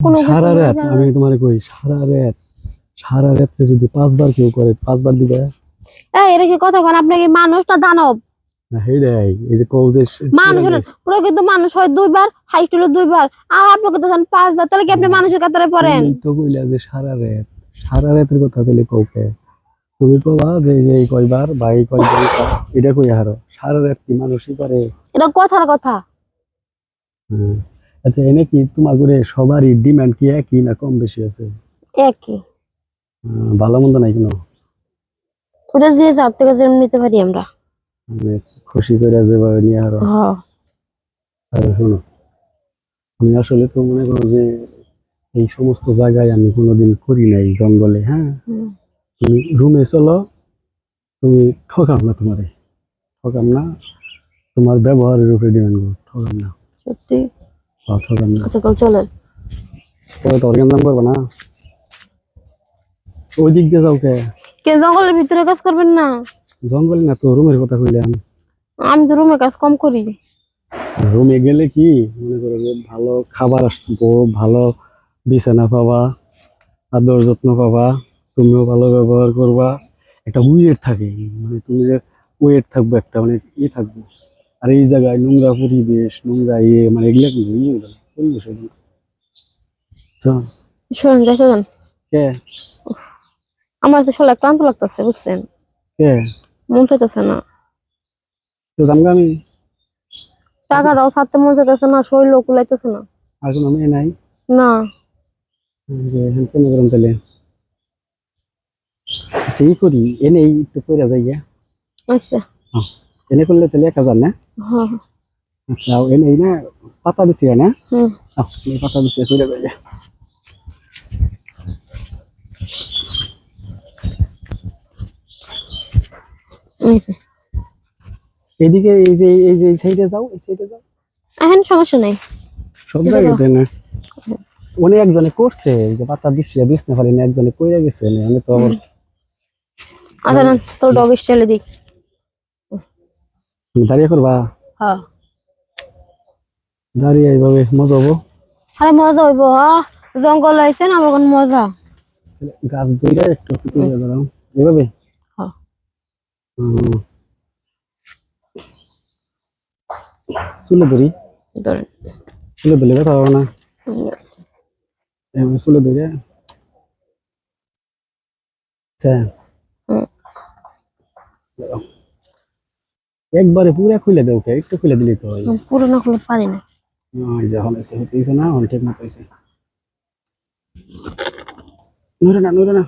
সারা রাত আমি তোমার কই সারা রাত সারা রাত্রে যদি পাঁচবার কেউ করে পাঁচবার দিবে? এই এটা কি কথা কোন আপনি কি মানুষ না দানব? না হেডাই এই যে কৌ যে মানুষ হলেন প্রকৃত মানুষ হয় দুইবার হাইট হলো দুইবার আর আপনাকে তো জান পাঁচবার তাহলে কি আপনি মানুষের কাতারে পড়েন? তো কইলা যে সারা রাত সারা রাতের কথা তাহলে কৌকে তুমি কবা যে যে এই কয়বার এই কয়বার এটা কই হারো সারা রাত কি মানুষই করে? এটা কথার কথা। হ্যাঁ। আচ্ছা এনে কি তোমার করে সবারই ডিমান্ড কি একই না কম বেশি আছে? একই। ভালো মন্দ নাই কোনো? ওটা যে যার থেকে যেরকম নিতে পারি আমরা। মানে খুশি করে যেভাবে নিয়ে হ্যাঁ আর শোনো আমি আসলে তো মনে করো যে এই সমস্ত জায়গায় আমি কোনোদিন করি নাই জঙ্গলে হ্যাঁ? তুমি রুমে চলো তুমি ঠকাম না তোমারে। ঠকাম না তোমার ব্যবহারের উপরে ডিমান্ড করো ঠকাম না। সত্যি? আচ্ছা তাহলে চলেন। পরে তো অর্গান করবে না। ওই দিক দিয়ে যাও কে? কে জঙ্গলের ভিতরে কাজ করবেন না? জঙ্গলে না তো রুমের কথা কইলাম। আমি তো রুমে কাজ কম করি। রুমে গেলে কি? মনে করো যে ভালো খাবার আসব ভালো বিছানা পাবা আদর যত্ন পাবা তুমিও ভালো ব্যবহার করবা। একটা ওয়েট থাকে। মানে তুমি যে ওয়েট থাকবে একটা মানে ইয়ে থাকবে। আর এই জায়গায় নোংরা পরিবেশ নোংরা ইয়ে মানে এগুলা কিন্তু পরিবেশ। আচ্ছা, শোনেন যাই কে? আমার তো শোলা ক্লান্ত লাগতেছে বুঝছেন? কে? মন চাইতেছে না। তো জানগা আমি? টাকাটাও থাকতে মন চাইতেছে না শরীর কুলাইতেছে না। আর কোনো মেয়ে নাই? না। কেন তাহলে। আচ্ছা ই করি এনে একটু পয়রা যাই। আচ্ছা। এনে করলে তাহলে এক হাজার না? আচ্ছা এনে এই না পাতা বেশি হয় না? পাতা বেশি করে যাই এই যে। এই যে এই সাইডে যাও এই সাইডে যাও। এখন সমস্যা নাই। সব জায়গাতে না? অনেক একজনে করছে এই যে পাতা দিচ্ছে বিছনা ফেলে না একজনে কইরা গেছে আমি তো আবার আচ্ছা না তোর ডগ স্টাইলে দিই। দাঁড়িয়ে করবা? হ্যাঁ দাঁড়িয়ে এইভাবে মজা হব? আরে মজা হইব হ্যাঁ জঙ্গল আইছে না আমার কোন মজা। গাছ দইরা একটু পিছিয়ে দাঁড়াও এইভাবে? হ্যাঁ হুম। চুলে ধরি। ধরেন। চুলে ধরলে ব্যথা হবে না। এভাবে চুলে ধরে আচ্ছা। হুম। একবারে পুরো খুলে দে কে একটু খুলে দিলি তো হয়। পুরো না খুলে পারি না। ওই যখন এসে হতেইছে না হল ঠিক মতো হয়েছে। নুরে না নুরে না।